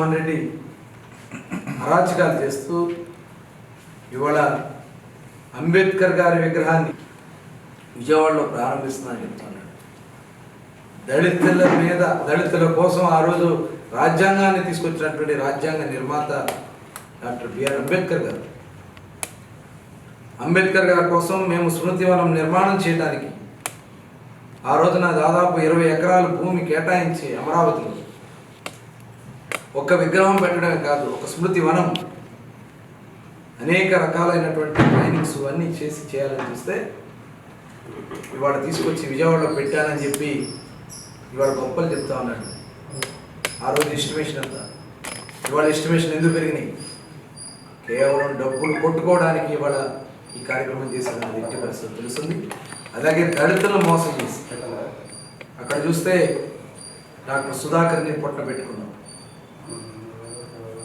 జగన్మోహన్ రెడ్డి అరాచకాలు చేస్తూ ఇవాళ అంబేద్కర్ గారి విగ్రహాన్ని విజయవాడలో ప్రారంభిస్తున్నానని చెప్తున్నాడు. దళితుల మీద దళితుల కోసం ఆ రోజు రాజ్యాంగాన్ని తీసుకొచ్చినటువంటి రాజ్యాంగ నిర్మాత డాక్టర్ బిఆర్ అంబేద్కర్ గారు. అంబేద్కర్ గారి కోసం మేము స్మృతివనం నిర్మాణం చేయడానికి ఆ రోజున దాదాపు ఇరవై ఎకరాల భూమి కేటాయించి అమరావతిలో ఒక్క విగ్రహం పెట్టడమే కాదు ఒక స్మృతి వనం. అనేక రకాలైనటువంటి ట్రైనింగ్స్ అన్నీ చేసి చేయాలని చూస్తే ఇవాళ తీసుకొచ్చి విజయవాడలో పెట్టానని చెప్పి ఇవాళ గొప్పలు చెప్తా ఉన్నాడు. ఆ రోజు ఎస్టిమేషన్ అంతా. ఇవాళ ఎస్టిమేషన్ ఎందుకు పెరిగినాయి? కేవలం డబ్బులు కొట్టుకోవడానికి ఇవాళ ఈ కార్యక్రమం చేశారన్నది ఎట్టి పరిస్థితి తెలుస్తుంది. అలాగే దళితులను మోసం చేసి. అక్కడ చూస్తే డాక్టర్ సుధాకర్ని పొట్ట పెట్టుకున్నాం.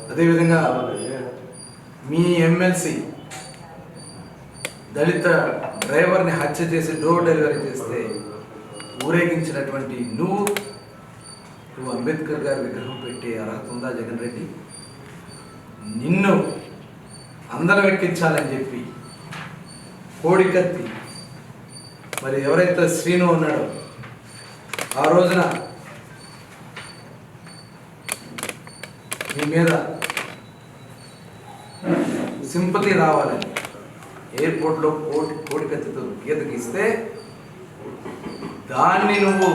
అదేవిధంగా మీ ఎమ్మెల్సీ దళిత డ్రైవర్ని హత్య చేసి డోర్ డెలివరీ చేస్తే ఊరేగించినటువంటి నువ్వు నువ్వు అంబేద్కర్ గారి విగ్రహం పెట్టే అర్హత ఉందా జగన్ రెడ్డి? నిన్ను అందరం ఎక్కించాలని చెప్పి కోడికత్తి మరి ఎవరైతే శ్రీను ఉన్నాడో ఆ రోజున మీ మీద సింపతి రావాలని ఎయిర్పోర్ట్లో కోటి కోడికత్తితో గీతకి ఇస్తే దాన్ని నువ్వు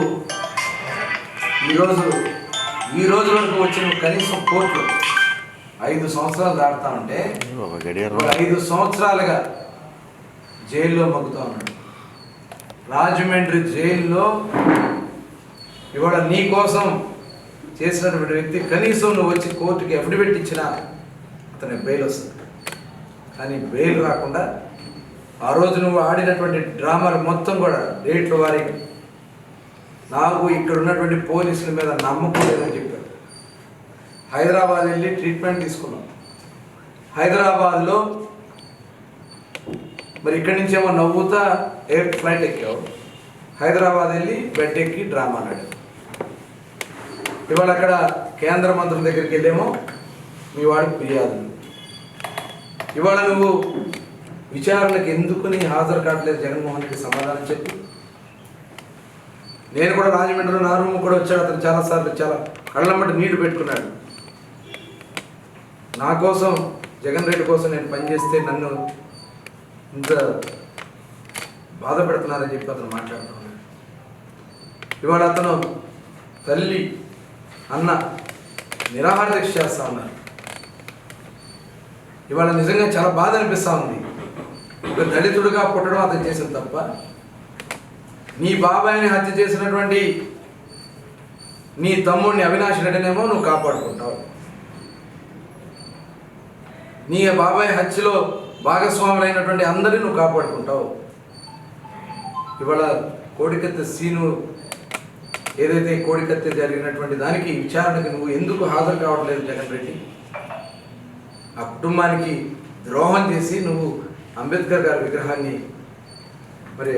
ఈరోజు ఈ రోజు వరకు వచ్చి నువ్వు కనీసం కోర్టులో ఐదు సంవత్సరాలు దాటుతా ఉంటే ఐదు సంవత్సరాలుగా జైల్లో మగ్గుతా ఉన్నాడు. రాజమండ్రి జైల్లో ఇవాళ నీ కోసం చేసినటువంటి వ్యక్తి కనీసం నువ్వు వచ్చి కోర్టుకి అఫిడవిట్ ఇచ్చినా అతని బెయిల్ వస్తుంది. కానీ బెయిల్ రాకుండా ఆ రోజు నువ్వు ఆడినటువంటి డ్రామాలు మొత్తం కూడా డేట్లు వారి నాకు ఇక్కడ ఉన్నటువంటి పోలీసుల మీద నమ్మకం లేదని చెప్పారు. హైదరాబాద్ వెళ్ళి ట్రీట్మెంట్ తీసుకున్నాం. హైదరాబాద్లో మరి ఇక్కడి నుంచేమో నవ్వుతా ఎయిర్ ఫ్లైట్ ఎక్కావు. హైదరాబాద్ వెళ్ళి బెడ్ ఎక్కి డ్రామా ఆడాడు ఇవాళ అక్కడ కేంద్ర మంత్రుల దగ్గరికి వెళ్ళేమో మీ వాడికి ఫిర్యాదు. ఇవాళ నువ్వు విచారణకు ఎందుకు నీ హాజరు కావట్లేదు? జగన్మోహన్కి సమాధానం చెప్పి. నేను కూడా రాజమండ్రిలో నా రూమ్ కూడా వచ్చాడు. అతను చాలాసార్లు చాలా కళ్ళమ్మటి నీళ్ళు పెట్టుకున్నాడు. నా కోసం జగన్ రెడ్డి కోసం నేను పనిచేస్తే నన్ను ఇంత బాధ పెడుతున్నారని చెప్పి అతను మాట్లాడుతున్నాడు ఇవాళ అతను తల్లి అన్న నిరాహార దీక్ష చేస్తా ఉన్నారు. ఇవాళ నిజంగా చాలా బాధ అనిపిస్తూ ఉంది. ఒక దళితుడిగా పుట్టడం అతను చేసింది తప్ప నీ బాబాయిని హత్య చేసినటువంటి నీ తమ్ముడిని అవినాష్ రెడ్డినేమో నువ్వు కాపాడుకుంటావు. నీ బాబాయ్ హత్యలో భాగస్వాములైనటువంటి అందరినీ నువ్వు కాపాడుకుంటావు. ఇవాళ కోడికత్త సీను ఏదైతే కోడికత్తి జరిగినటువంటి దానికి విచారణకి నువ్వు ఎందుకు హాజరు కావట్లేదు జగన్ రెడ్డి? ఆ కుటుంబానికి ద్రోహం చేసి నువ్వు అంబేద్కర్ గారి విగ్రహాన్ని మరి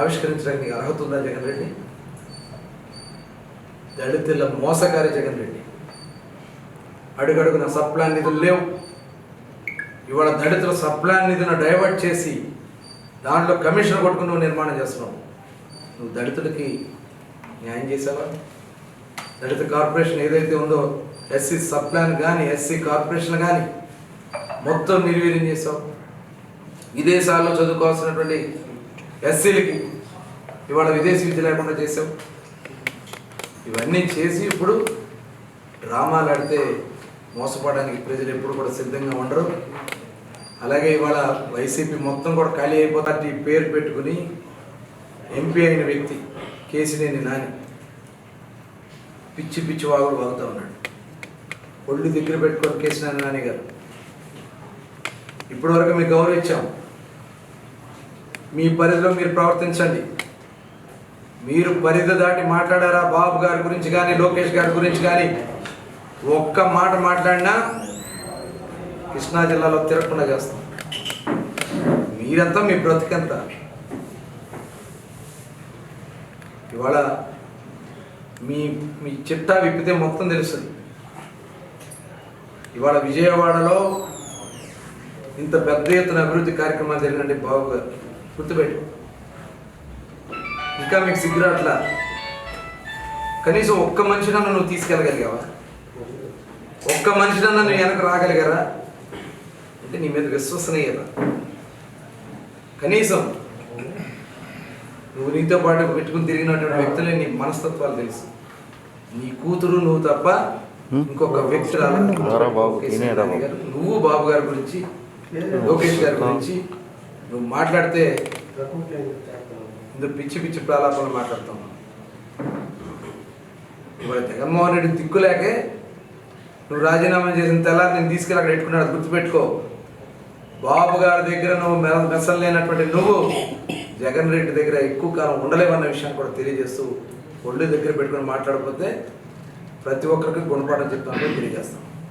ఆవిష్కరించడానికి అర్హత ఉందా జగన్ రెడ్డి? దళితుల మోసగారి జగన్ రెడ్డి. అడుగడుగున సప్లాన్ నిధులు లేవు. ఇవాళ దళితుల సప్లాన్ నిధులను డైవర్ట్ చేసి దాంట్లో కమిషన్ కొట్టుకుని నువ్వు నిర్మాణం చేస్తున్నావు. నువ్వు దళితులకి న్యాయం చేసావా దళిత కార్పొరేషన్ ఏదైతే ఉందో ఎస్సీ సప్లాన్ కానీ ఎస్సీ కార్పొరేషన్ కానీ మొత్తం నిర్వీర్యం చేసావు విదేశాల్లో చదువుకోవాల్సినటువంటి ఎస్సీలకి ఇవాళ విదేశీ విద్య లేకుండా చేసావు ఇవన్నీ చేసి ఇప్పుడు డ్రామాలు ఆడితే మోసపోవడానికి ప్రజలు ఎప్పుడు కూడా సిద్ధంగా ఉండరు. అలాగే ఇవాళ వైసీపీ మొత్తం కూడా ఖాళీ అయిపోతాటి పేరు పెట్టుకుని ఎంపీ అయిన వ్యక్తి కేసినేని నాని పిచ్చి పిచ్చి వాగుడు వాగుతూ ఉన్నాడు. ఒళ్ళు దగ్గర పెట్టుకొని కేసినేని నాని గారు ఇప్పటివరకు మీకు గౌరవించాం మీ పరిధిలో మీరు ప్రవర్తించండి. మీరు పరిధి దాటి మాట్లాడారా బాబు గారి గురించి కానీ లోకేష్ గారి గురించి కానీ? ఒక్క మాట మాట్లాడినా కృష్ణా జిల్లాలో తిరగకుండా చేస్తాం. మీరంతా మీ బ్రతికంతా. ఇవాళ మీ మీ చిట్టా విప్పితే మొత్తం తెలుస్తుంది. ఇవాళ విజయవాడలో ఇంత పెద్ద ఎత్తున అభివృద్ధి కార్యక్రమాలు జరిగినట్టు బాబు గారు. గుర్తుపెట్టు. ఇంకా మీకు సిగ్గురాట్ల? కనీసం ఒక్క మనిషినన్నా నువ్వు తీసుకెళ్ళగలిగావా? ఒక్క మనిషినన్నా నువ్వు వెనక రాగలిగారా? అంటే నీ మీద విశ్వసనీయత. కనీసం నువ్వు నీతో పాటు పెట్టుకుని తిరిగినటువంటి వ్యక్తులే నీ మనస్తత్వాలు తెలుసు. నీ కూతురు నువ్వు తప్ప ఇంకొక వ్యక్తి నువ్వు బాబు గారి గురించి లోకేష్ గారి గురించి నువ్వు మాట్లాడితే ఇందులో పిచ్చి పిచ్చి ప్రలాపాలు మాట్లాడుతాం ఇవాళ జగన్మోహన్ రెడ్డి దిక్కులేకే నువ్వు రాజీనామా చేసిన తెల్లారి నేను తీసుకెళ్ళి అక్కడ పెట్టుకున్నాడు. గుర్తుపెట్టుకో. బాబు గారి దగ్గర నువ్వు మెసలు లేనటువంటి నువ్వు జగన్ రెడ్డి దగ్గర ఎక్కువ కాలం ఉండలేమన్న విషయాన్ని కూడా తెలియజేస్తూ ఒళ్ళు దగ్గర పెట్టుకొని మాట్లాడకపోతే ప్రతి ఒక్కరికి గుణపాఠం చెప్తామని తెలియజేస్తాం.